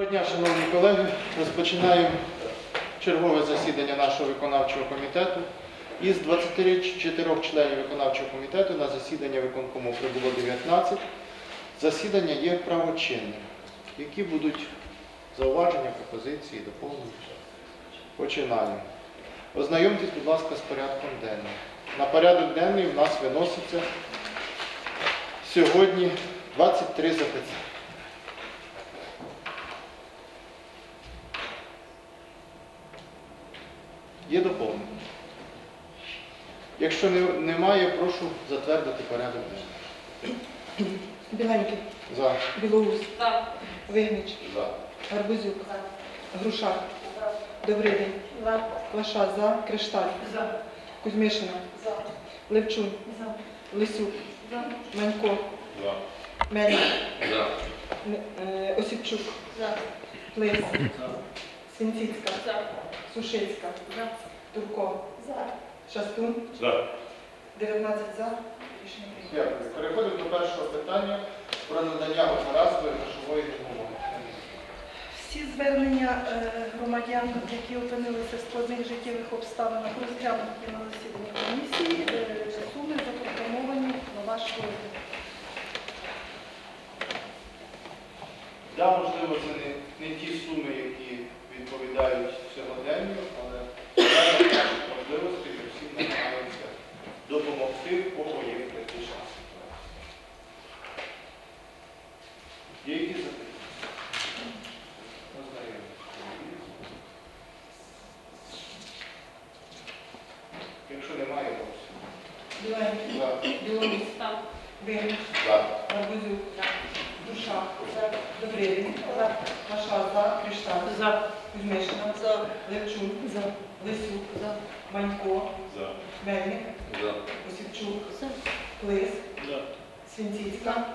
Доброго дня, шановні колеги. Розпочинаємо чергове засідання нашого виконавчого комітету. Із 24 членів виконавчого комітету на засідання виконкому прибуло 19. Засідання є правочинним. Які будуть зауваження, пропозиції, доповнення? Починаємо. Ознайомтесь, будь ласка, з порядком денним. На порядок денний в нас виноситься сьогодні 23 запитання. Є доповнення? Якщо не- немає, прошу затвердити порядок денний. Біленький, За. Білоус, За. Вигнич, За. Гарбузюк, Грушак, Добридень, Лаша за, Кришталь, За. Кузьмишина, За. Левчун, За. Лисюк, За. Манько, За. Мельник, За. Е, Осіпчук, За. Плис, Свінціцька, За. Сушицька, За. Турко, За. Шастун, За. 19 за. Рішення прийнято. Дякую. Переходимо до першого питання про надання одноразової грошової допомоги. Всі звернення е, громадян, які опинилися в складних життєвих обставинах, розглянуті на засіданні комісії, Е, суми запропоновані на ваш розгляд. Да, можливо, це не, не ті суми, які відповідають сьогоденню, але наших ми всі намагаємося допомогти, в є критична ситуація. Є запитання? Якщо немає. Білоус, За. Вигнич, За. Гарбузюк, Грушак, Добридень, Лаша за, Кришталь, За. Кузьмишина, За. Левчун, За. Лисюк, За. Манько, За. Мельник, За. Осіпчук, За. Плис, За. Свінціцька,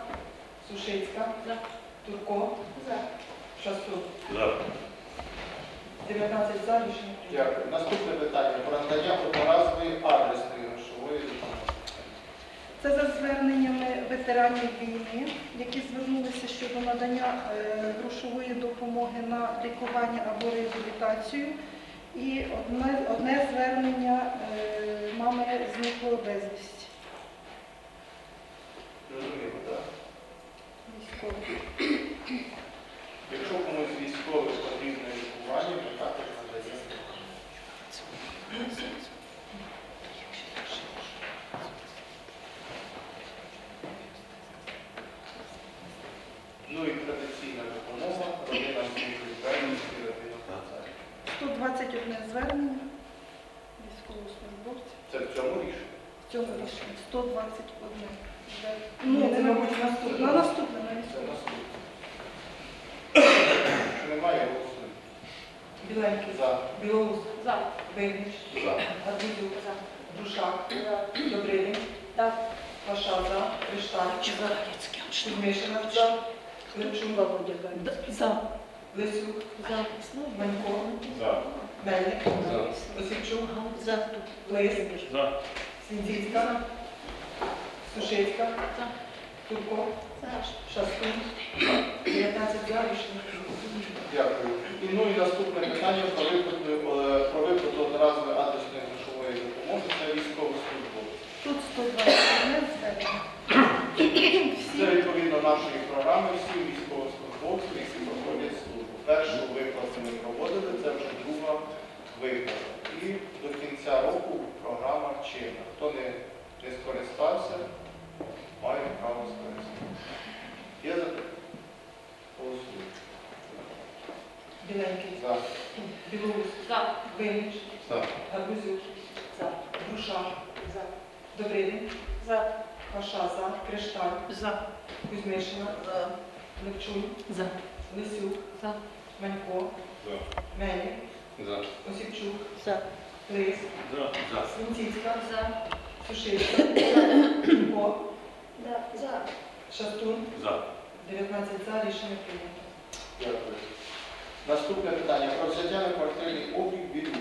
Сушицька, За. Турко, За. Шастун. За. 19 за, рішення. Дякую. Наступне питання про надання одноразової адресної. Це за зверненнями ветеранів війни, які звернулися щодо надання е, грошової допомоги на лікування або реабілітацію. І одне, одне звернення е, мами зниклої безвісті Розуміло, так? військової. Якщо комусь з військових потрібне лікування, ми також надаємо. Ну і традиційна допомога, родина відповідальності, родина праця. 121 звернення військовослужбовців. Це в цьому рішенні? В цьому рішенні 121. Ну, Ну, це, мабуть, наступне. На наступне, на Це наступне. наступне. Якщо немає, голосуємо. Біленький, За. Білоус, За. Вигнич, За. Гарбузюк, За. Грушак, За. Добридень, За. Лаша за, Кришталь, Кузьмишина, За. Лисюк, За. Манько, За. Мельник, За. Осіпчук, За. Плис, За. Свінціцька, Сушицька, За. Турко, За. Шастун, 19 за, рішення. Дякую. І ну і наступне питання про виплату, е, про виплату одноразової адресної грошової допомоги для військовослужбовців. Тут 121. Це відповідно нашої програми всі військовослужбовці, які проходять службу. Першу виплату ми проводили, це вже друга виплата. І до кінця року програма чинна. Хто не, не скористався, має право скористатися. Є запитання? Голосуємо. Біленький, За. Білоус, За. Вигнич, За. Гарбузюк, За. Грушак, За. Добридень, За. Лаша за, Кришталь, За. Кузьмишина, За. Левчун, За. Лисюк, За. Манько, За. За. Свінціцька, За. Сушицька, За. Шастун, За. 19 за, рішення прийнято. Дякую. Наступне питання про взяття на квартирний облік Білюк.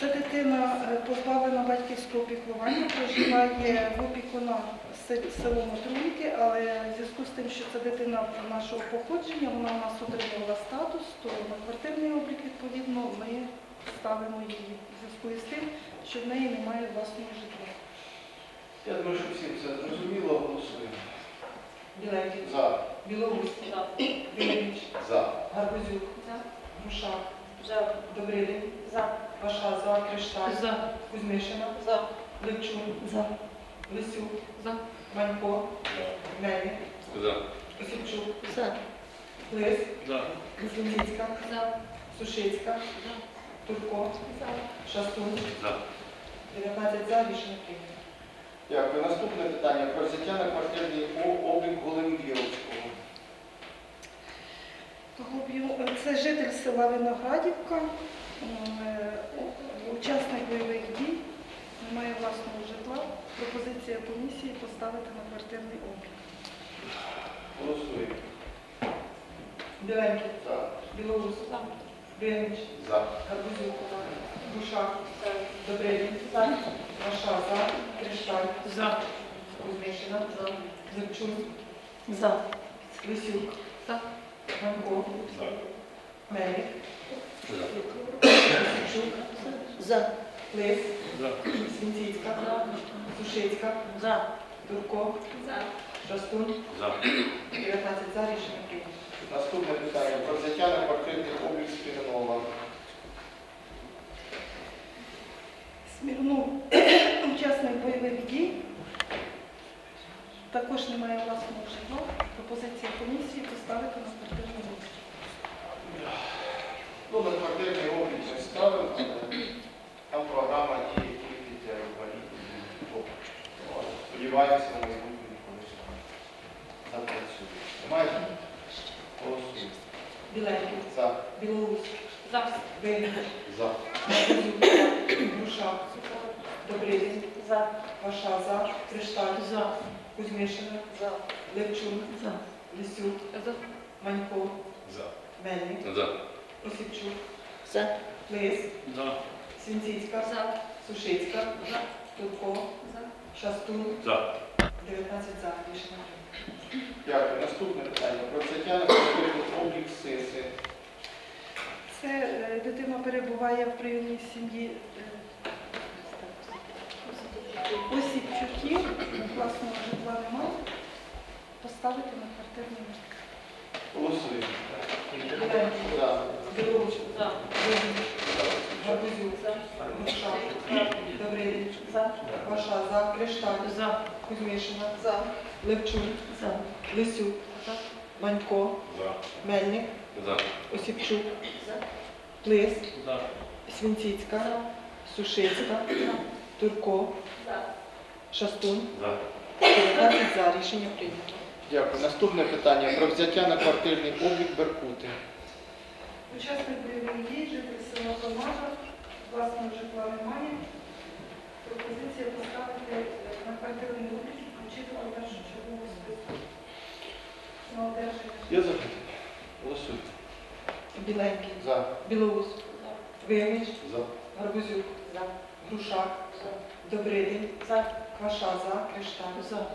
Це дитина е, позбавлена батьківського піклування, проживає в опікуна се- село Матруйки, але в зв'язку з тим, що це дитина нашого походження, вона у нас отримала статус, то на квартирний облік відповідно ми ставимо її в зв'язку із тим, що в неї немає власного житла. Я думаю, що всім це зрозуміло, голосуємо. Біленький, За. Білоус, Виннич, За. Гарбузюк, Грушак, За. Добрилин, За. Ваша, Кришталь, За. Кузьмишина, За. Левчун, За. Лисюк, За. Манько, Мельник, За. Осіпчук, За. Лис, За. Зінцівська, За. Сушицька, Турко, За. Шастун, За. 19 за, рішення прийнято. Дякую. Наступне питання про взяття на квартирний облік Голембіровського. Голубів- Це житель села Виноградівка, е, учасник бойових дій, не має власного житла. Пропозиція комісії поставити на квартирний облік. Голосуємо. Біленький, За. Білоус, Виннич, За. Гарбузюк, Грушак, Добрилин, Ваша, за, Кришталь, За. Кузьмишина, Левчун, За. Лисюк, За. Манько, Мельник, За. Осіпчук, За. Лис, За. Свінцівська, Сушицька, За. Турко, За. Шастун, За. 19 за, рішення прийнято. Наступне питання про взяття на квартирний облік Спіринова. Смірнов, учасник бойових дій, також не має власного житла. Пропозиція комісії поставити на квартирний облік. Ну, на квартирний облік ставимо, але там програма діє тільки для інвалідів. Тобто, ну, Сподіваємося, на майбутнє колись запрацює. Немає? Голосуємо. Біленький, За. Білоус, За. Виннич, За. Гарбузюк, Грушак, За. Ваша, за, Кришталь, За. Кузьмишина, За. Левчун, За. Лисюк, За. Манько, За. Мельник, За. Осіпчук, За. Лис, За. Свінцівська, За. Сушицька, За. Турко, За. Шастун, За. 19 за, рішення. Дякую. Наступне питання про взяття на квартирний облік СИСи. Це е, дитина перебуває в прийомній сім'ї е, Осіпчуків, власного житла немає. Поставити на квартирний. Голосуємо. За. Білоус, За. Виннич, Грушак, Добрилин, За. Ваша, за, Кришталь, За. Кузьмишина, Левчун, За. Лисюк, Манько, За. Мельник, За. Осіпчук, За. Плис, За. Свінціцька, За. Сушицька, Турко, За. Шастун, За. 19 за, рішення прийнято. Дякую. Наступне питання про взяття на квартирний облік Беркути. Учасник бойових дій, житель села Комажа, власного житла немає. Пропозиція поставити е, на квартирний облік і включити до першочергового списку. На одержання. Є запитання? Голосуємо. Біленький, За. Білоус, Виннич, За. Гарбузюк, За. Грушак, За. Добрилин, За. Кваша, за, Кришталь, За.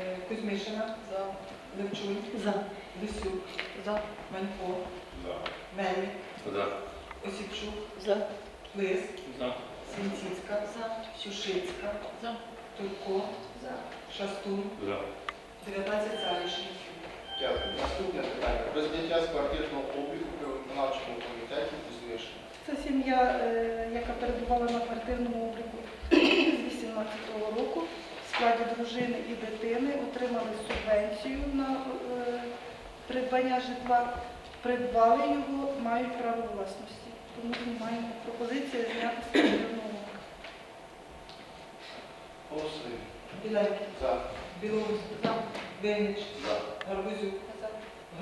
е, Кузьмишина, За. Левчун, За. Лисюк, За. Манько, За. Мельник, За. Осіпчук, За. Лис, За. Свінціцька, За. Турко, За. Шастун, За. 19 за, рішення. Дякую. Наступне питання про зняття з квартирного обліку при виконавчому комітеті Кузьмишина. Це сім'я, е, яка перебувала на квартирному обліку з 18-го року. В складі дружини і дитини отримали субвенцію на е, придбання житла, придбали його, мають право власності. Тому знімаємо пропозицію зняти з квартирного. Голосуємо. Біленький, За. Білоус, За. Виннич, За. Гарбузюк, За.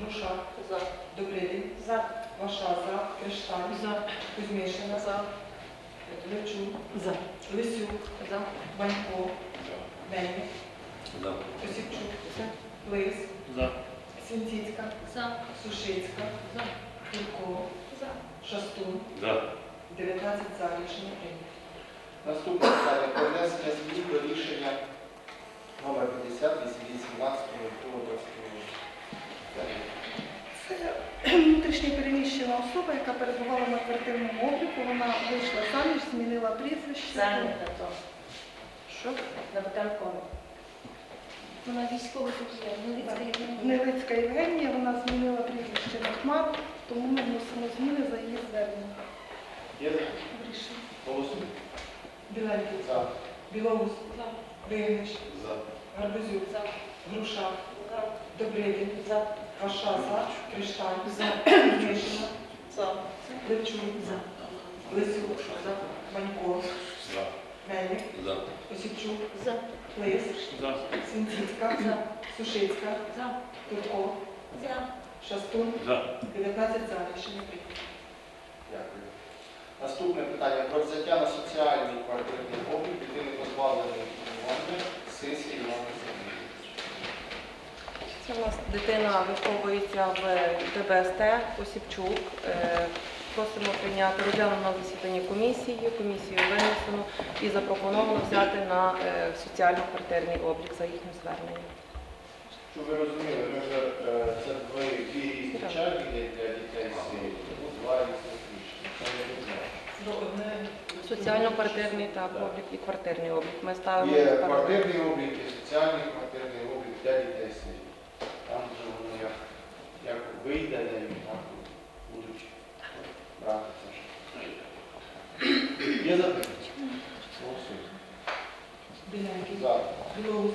Грушак, За. Добрилин, За. Ваша, за, Кришталь, За. Кузьмишина, За. Левчун, За. Лисюк, За. Манько, Мельник, За. Осіпчук, За. Лис, За. Свінціцька, За. Сушицька, За. Турко, За. Шастун, За. 19 за, рішення прийнято. Наступне питання про внесення змін до рішення номер 50 18 року. Це внутрішньо переміщена особа, яка перебувала на квартирному обліку. Вона вийшла заміж, змінила прізвище. Це не то. Що? На Батенкові. Вона військова тут є. Новицька є. Невицька Євгенія, вона змінила прізвище на Хмар, тому ми вносимо зміни за її звернення. Є рішення. голосуємо. Біленький, За. Білоус, Вигнич, За. Гарбузюк, За. Груша, За. Добридін, За. Вашаса, Кришталь, Мишина, За. Левчук, Лисюк, Манько, Мельник, За. Осіпчук, За. Лис, За. Свінціцька, За. Сушицька, За. Турко, За. Шастун, За. 19 за. Рішення прийнято. Дякую. Наступне питання про взяття на соціальний квартирний облік дитини позбавленої влади сесії Івана Це у нас дитина виховується в ДБСТ Осіпчук. Е, Просимо прийняти розглянути на засіданні комісії. Комісію винесено і запропоновано взяти на е, соціально-квартирний облік за їхнім зверненням. Щоб ви розуміли, ми вже е, це дві дві різні черги є для дітей з ну, два різних рішення. Соціально-квартирний так, облік і квартирний облік. Ми ставимо Є квартирний облік, є соціальний квартирний облік для дітей сиріт. Там вже воно як, як вийде, де і так будуть брати це. Ж. Є запитання? Голосуємо. Біленький, За. Білоус.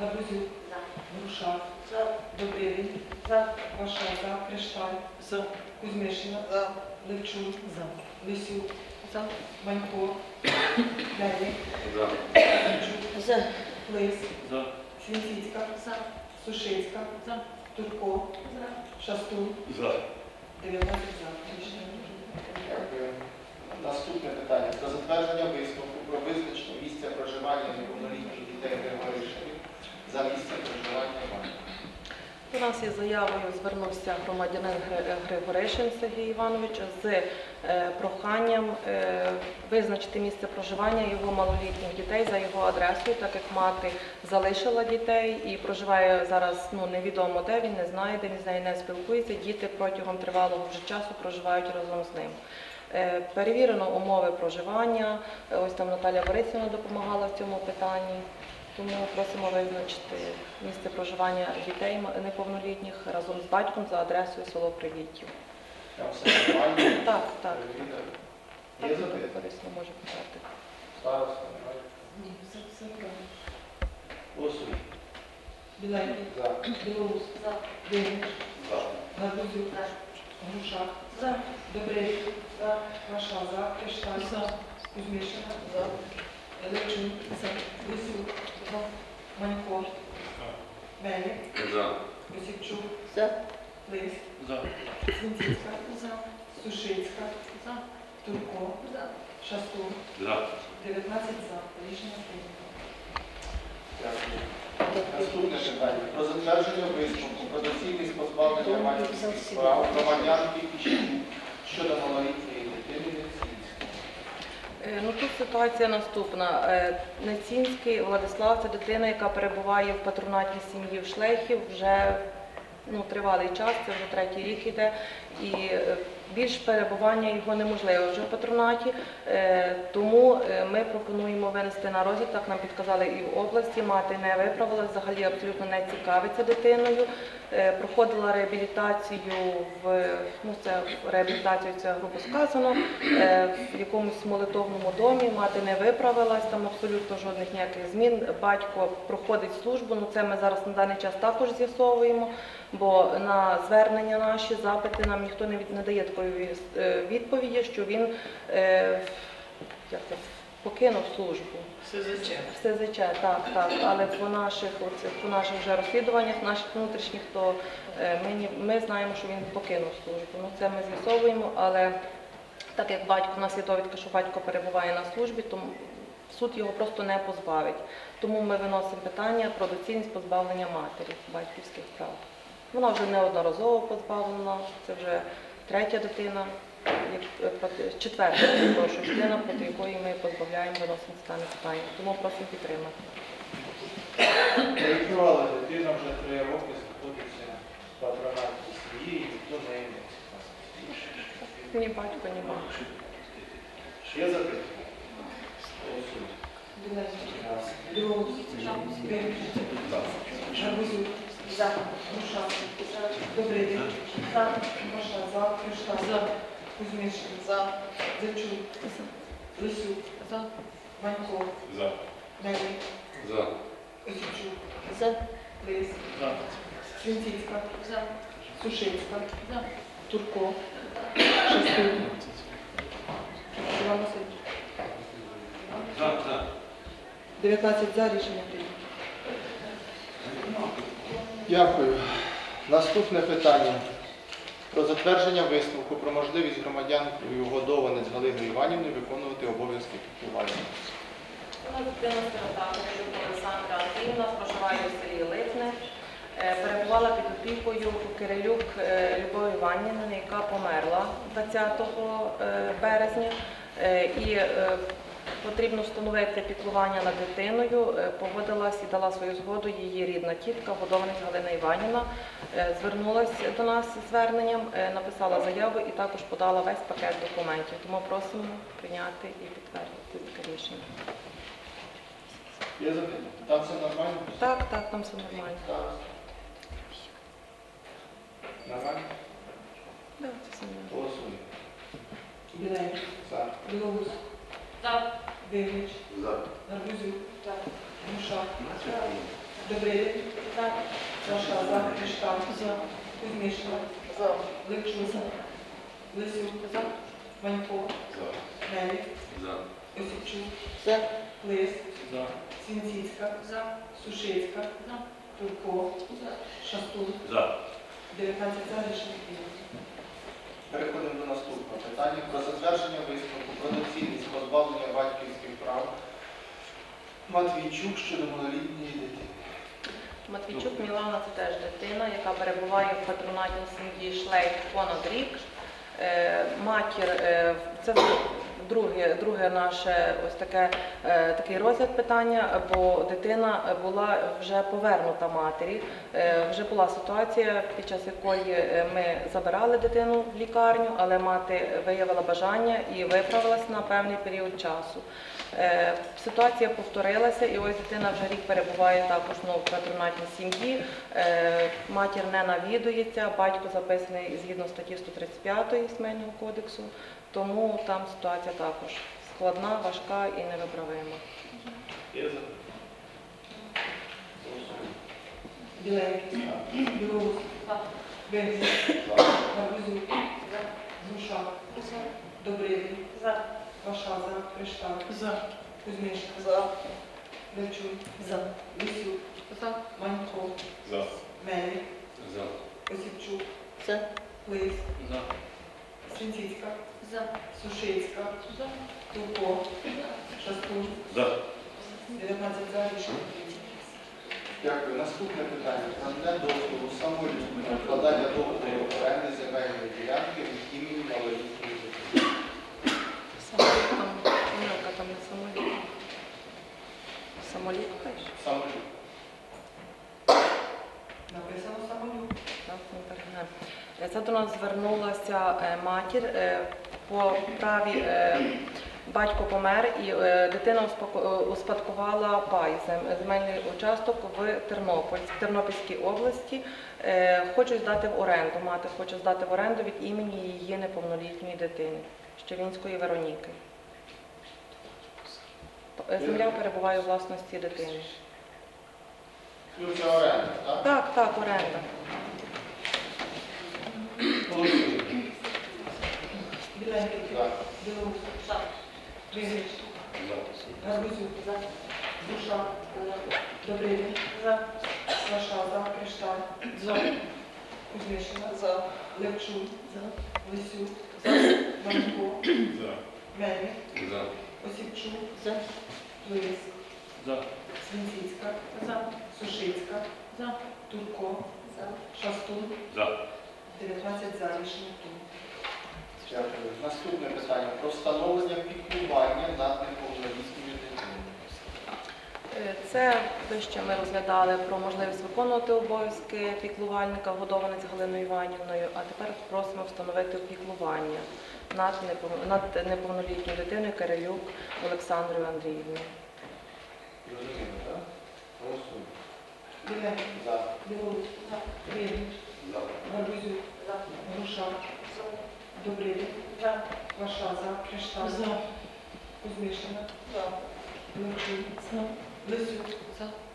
Гарбузюк, За. Груша, За. Вашаса, Кришталь, За. Кузьмишина, Левчук, Лисюк, За. Манько. Осіпчук, За. Лис, За. Свінціцька, За. Сушицька, За. Турко, Шастун, За. 19 за. Рішення. Дякую. Наступне питання про затвердження висновку про визначення місця проживання неповнолітніх дітей Григоришевих за місцем проживання. До нас із заявою звернувся громадянин Григоришин Сергій Іванович з е, проханням е, визначити місце проживання його малолітніх дітей за його адресою, так як мати залишила дітей і проживає зараз ну невідомо де він не знає, де він з нею не спілкується. Діти протягом тривалого вже часу проживають разом з ним. Е, Перевірено умови проживання. Е, Ось там Наталя Борисівна допомагала в цьому питанні. Тому просимо визначити місце проживання дітей неповнолітніх разом з батьком за адресою село Привіттів. Там все нормально? Так, так. Є корисно може питати. Староста, немає? Ні, все, все правильно. Голосуємо. Біленький, За. Білоус, За. Вигнич, За. Гарбузюк, За. Груша, За. Добридін, За. Кришталь, Кузьмишина, Левчук, Лисюк, Манько, Мельник, За. Осіпчук, За. Лис, За. Свінціцька, За. Сушицька, За. Турко, За. Шастун, За. 19 за. Рішення прийнято. Наступне питання про затвердження висновку про доцільність позбавлення батьківських прав громадянки щодо малолітньої дитини. Е, Ну тут ситуація наступна. Е, Нецінський Владислав це дитина, яка перебуває в патронатній сім'ї в Шлейхів вже ну, тривалий час, це вже третій рік іде. І е, більш перебування його неможливе вже в патронаті. Е, Тому е, ми пропонуємо винести на розгляд, так нам підказали і в області. Мати не виправила, взагалі абсолютно не цікавиться дитиною. Е, Проходила реабілітацію в ну це реабілітацію це грубо сказано. В якомусь молитовному домі мати не виправилась, там абсолютно жодних ніяких змін. Батько проходить службу. Ну це ми зараз на даний час також з'ясовуємо. Бо на звернення наші запити нам ніхто не дає такої е, відповіді, що він е, як це, покинув службу. В СЗЧ, так, так. Але по наших оцих, по наших вже розслідуваннях, наших внутрішніх, то е, ми, ми знаємо, що він покинув службу. Ну це ми з'ясовуємо, але так як батько, у нас є довідка, що батько перебуває на службі, то суд його просто не позбавить. Тому ми виносимо питання про доцільність позбавлення матері батьківських прав. Вона вже неодноразово позбавлена, це вже третя дитина е, четверта, прошу, людина, проти якої ми позбавляємо виносимо стане питання. Тому просимо підтримати. Реєстрували дитина вже три роки, знаходиться в патронатній сім'ї, і ніхто не цікавиться. Ні батько, ні мама. Є запитання? Голосуємо. Раз. Білоус. За. Груша. Добрий. Маша. За. Кришталь. Кузьмишин. За. Зайчук. Лисюк. За. Манько. За. Мельник. За. Осічук. За. Лис. За. Свінціцька. За. Сушицька. За. Турко. Шестий. Іван Васильович. За. За. 19 за рішення прийнято. Дякую. Наступне питання. Про затвердження висновку про можливість громадянкою Годованець Галини Іванівни виконувати обов'язки піклування. Олександра Андріївна, проживає у селі Литне. Е, Перебувала під опікою Кирилюк е, Любов Іванівни, яка померла 20 е, березня. І потрібно встановити піклування над дитиною. Е, Погодилась і дала свою згоду її рідна тітка, годованець Галина Іванівна. Е, Звернулася до нас з зверненням, е, написала заяву і також подала весь пакет документів. Тому просимо прийняти і підтвердити таке рішення. Там все нормально? Так, так, там все нормально. Так. Нормально? Да, це все нормально. Голосуємо. За. За. За. Гарбузюк. За. Груша. Добрий. За. Маша. За. Кришталь. За. Кузьмишин. За. Лисюк. За. Манько. За. Осіпчук. За. Лис. За. Свінціцька. За. Сушицька. За. Турко. Шастун. За. 19 за рішення. Переходимо до наступного питання про затвердження висновку про доцільність позбавлення батьківських прав Матвійчук щодо малолітньої дитини. Матвійчук Мілана це теж дитина, яка перебуває в патронатній сім'ї Шлейф понад рік. Е, Матір, е, це друге, друге наше ось таке, е, такий розгляд питання, бо дитина була вже повернута матері. Е, Вже була ситуація, під час якої е, ми забирали дитину в лікарню, але мати виявила бажання і виправилась на певний період часу. Ситуація повторилася, і ось дитина вже рік перебуває також ну, в патронатній сім'ї. Матір не навідується, батько записаний згідно статті 135 Сімейного кодексу, тому там ситуація також складна, важка і невиправима. Біленький. Виннич. За. Гарбузюк. Груша. За. Добрий. За. Маша. За. Кришталь. За. Кузьмишин. За. Левчук. Лисюк. Манько. За. Осіпчук. За. Лис. За. Сушицька. За. Турко. Шастун. За. 19 за рішення. Дякую. Наступне питання. Надання дозволу самолюбу на вкладання договору оренди земельної ділянки від імені малолітньої дитини. Самоліт там, помилка там не самоліт. Самоліт, кажеш? Самолюб. Написано самолюб. Так, не перегинаємо. Е, Це до нас звернулася е, матір е, по праві. е, Батько помер і е, дитина е, успадкувала пай земельний участок в Тернополь, в Тернопільській області. Е, Хочуть здати в оренду. Мати хоче здати в оренду від імені її неповнолітньої дитини, Щевінської Вероніки. Е, Земля перебуває у власності дитини. Ну, оренда, так? Так, так, оренда. Голосуємо. Біленький. За. Білоус. За. За. Кришталь. За. Кузьмишина. За. Левчук. За. Лисюк. За. Мельник. За. Осіпчук. За. Свінціцька. За. Сушицька. За. Турко. За. Шастун. За. 19 за рішення прийнято. Дякую. Наступне питання про встановлення піклування над неповнолітніми дитиною. Е, Це те, що ми розглядали про можливість виконувати обов'язки піклувальника вгодованець Галиною Іванівною, а тепер просимо встановити піклування над неповнолітньою дитиною Кирилюк Олександрою Андріївною. Розуміємо, так? Голосуємо. Біленький, За. Білоус, Вінник, За. Гарбузюк, Груша, Добрилін, Ваша, за, Кришталь, Кузьмишина, Левчун, Лисюк,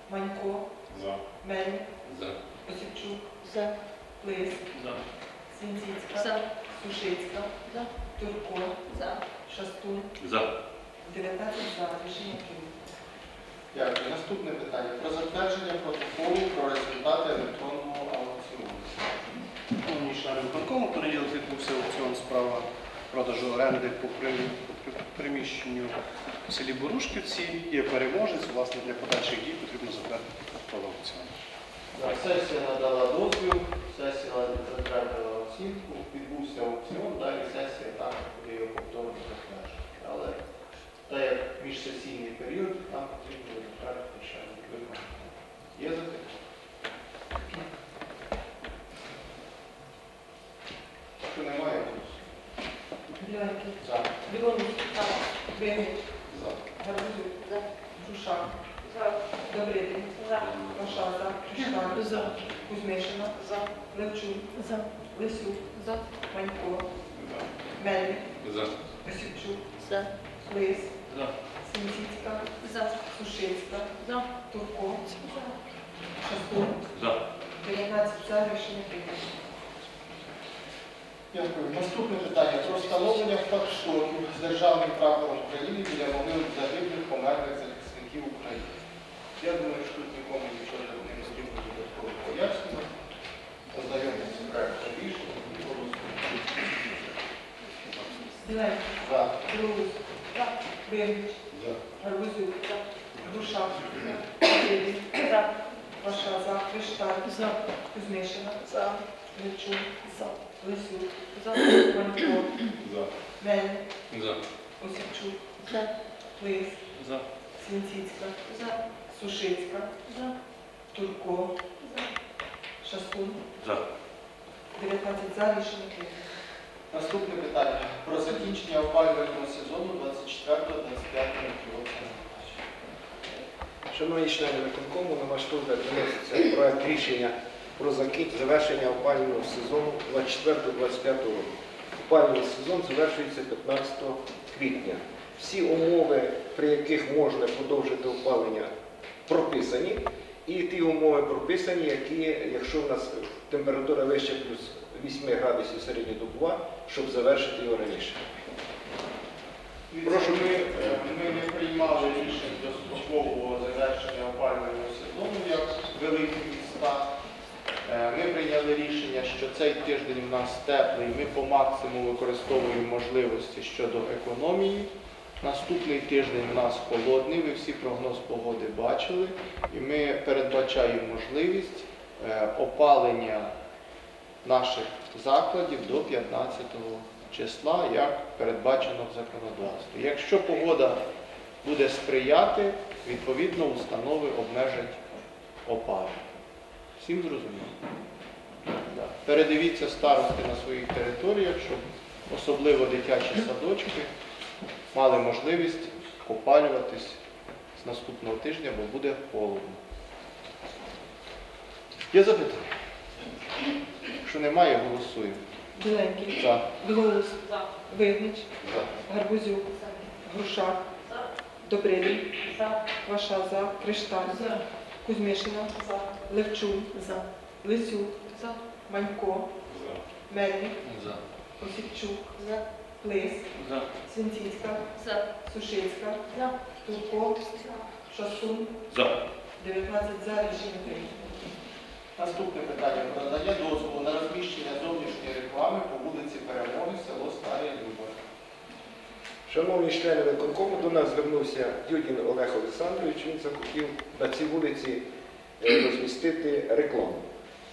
Манько, За. Мельник, За. Лис, За. Сушицька, За. Турко, За. Шастун, За. 19 за, рішення прийнято. Дякую. Наступне питання. Про затвердження протоколу про результати електронного Шановні члени понеділок відбувся аукціон справа продажу оренди по при- по при- приміщенню в селі Борушківці. Є переможець, власне, для подальших дій потрібно затвердити протокол аукціону. Так, Сесія надала дозвіл, сесія затвердила оцінку, відбувся аукціон, далі сесія там буде його повторно затверджувати. Але так як міжсесійний період, нам потрібно затвердити ще виконання. Є запитання? Якщо немає, голосуємо. Біленький, За. Білоус, Вінник, За. Гарбузюк, За. Груша, За. Добрилін, За. Ваша, за, Кришталь, Кузьмишина, Левчун, За. Лисюк, За. Манько, Мельник, За. Осіпчук, За. Лис, За. Сінціцька, За. Сушицька, За. Турко, Шастун, За. 19 за, рішення прийнято. Дякую. Наступне питання про встановлення флагштоків з державним прапором України біля могил загиблих померлих захисників України. Я думаю, що тут нікому нічого не потрібно додатково пояснювати. Ознайомитися з проектом рішення і голосуємо. За. За. Гарбузюк, За. Ваша, за, Кришталь, За. Кузьмишина, За. Левчун, За. Лисюк, За. Манько, За. Мельник, За. Осіпчук, За. Лис, За. Сушицька, За. Турко, Шастун, За. 19 за, рішення прийнято. Наступне питання про закінчення опалювального сезону 24-25 році. Шановні члени виконкому, на ваш розгляд виноситься проект рішення про завершення опалювального сезону 24-25 року. Опалювальний сезон завершується 15 квітня. Всі умови, при яких можна подовжити опалення, прописані. І ті умови прописані, які, якщо в нас температура вища плюс 8 градусів середньодобова, щоб завершити його раніше. Прошу, ми, е, ми не приймали рішень дострокового завершення опалювального сезону як великі міста. Е, Ми прийняли рішення, що цей тиждень у нас теплий, ми по максимуму використовуємо можливості щодо економії. Наступний тиждень у нас холодний, ви всі прогноз погоди бачили, і ми передбачаємо можливість е, опалення наших закладів до 15 числа, як передбачено в законодавстві. Якщо погода буде сприяти, відповідно установи обмежать опалення. Всім зрозуміло? Да. Передивіться старости на своїх територіях, щоб особливо дитячі садочки мали можливість опалюватись з наступного тижня, бо буде холодно. Є запитання? Якщо немає, голосуємо. Біленький, За. Білоус, Вигнич, За. Гарбузюк, Груша, Добрилін, Ваша, за, Кришталь, Кузьмишина, Левчун, За. Лисюк, За. Манько, Мельник, За. Осіпчук, За. Лис, За. Свінціцька, За. Сушицька, За. Турко, Шастун, За. 19 за, рішення прийнято. Наступне питання про надання дозволу на розміщення зовнішньої реклами по вулиці Перемоги, село Старе Любар. Шановні члени виконкому, до нас звернувся Дюдін Олег Олександрович. Він захотів на цій вулиці е, розмістити рекламу.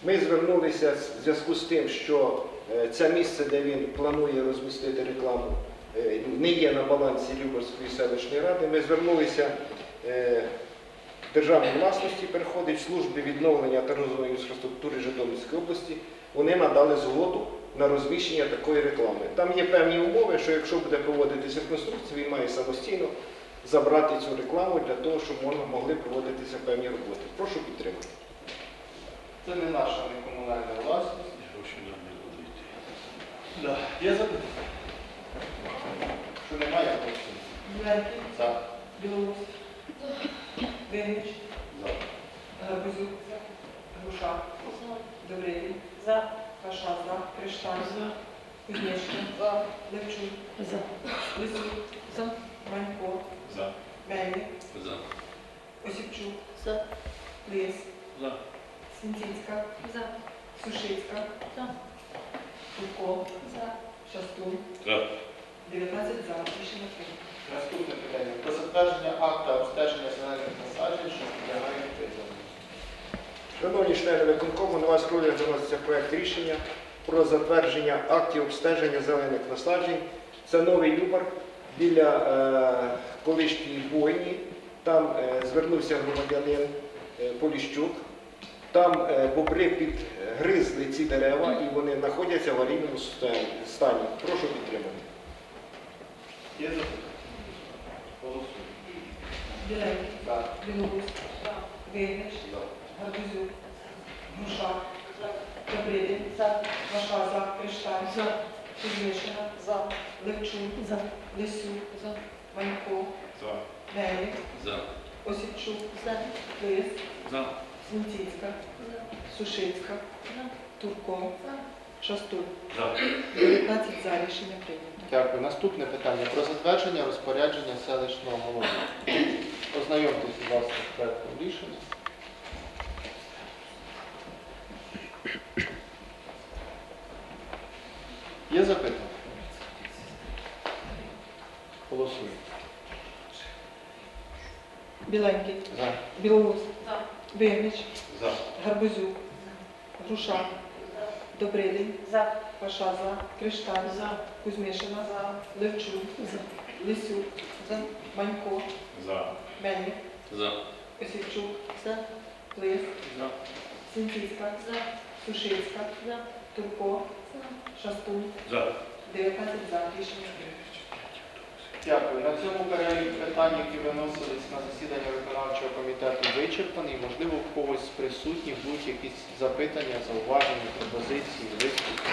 Ми звернулися в зв'язку з тим, що е, це місце, де він планує розмістити рекламу, е, не є на балансі Любарської селищної ради. Ми звернулися державної власності, переходить в служби відновлення та розвитку інфраструктури Житомирської області. Вони надали згоду на розміщення такої реклами. Там є певні умови, що якщо буде проводитися конструкція, він має самостійно забрати цю рекламу для того, щоб могли проводитися певні роботи. Прошу підтримати. Це не наша не комунальна власність. Гроші нам не будуть. Да. Є запитання? Що немає, голосуємо. Звернення. За. Білоус. Виннич. За. Гарбузюк. Груша. Добрилін. За. Паша за. Кришталь. За. Кузнєчка. Левчук. За. Лисюк. За. Манько. За. Мельник. За. Осіпчук. За. Лис. За. Свінцицька. За. Сушицька. За. Турко. За. Шастун. За. 19 за. Рішення прийнято. Наступне питання. Про затвердження акта обстеження зелених насаджень, що підлягає призову. Шановні члени виконкому, на вас розгляд заноситься проект рішення про затвердження актів обстеження зелених насаджень. Це новий Любар біля е, колишньої бойні. Там е, звернувся громадянин е, Поліщук. Там е, бобри підгризли ці дерева і вони знаходяться в аварійному стані-. Прошу підтримати. Є запитання? Голосуємо. Біленький. За. Білоус. Виннич. За. Гарбузюк. Груша. Добрилін. За. Кришталь. За. Кузнєчка. За. Левчук. За. Лисюк. За. Манько. За. Мельник. За. Осіпчук. За. Лис. За. Свінцицька. Сушицька. Турко. Шастун. За. 19 за. Рішення прийнято. Дякую. Наступне питання про затвердження розпорядження селищного голови. Ознайомтесь, будь ласка, з проектом рішення. Є запитання? Голосуємо. Біленький. За. Білоус. За. Гарбузюк. Груша. Добрилін. За. Паша за. Кришталь. За. Кузьмишина. Левчук. Лисюк. Манько. За. Мельник. За. Осіпчук. За. Лис. За. Сінцицька. За. Сушицька. За. Турко. Шастун. За. 19 за. Рішення. Дякую. На цьому перелік питань, які виносились на засідання виконавчого комітету, вичерпаний. Можливо, в когось з присутніх будуть якісь запитання, зауваження, пропозиції, виступи.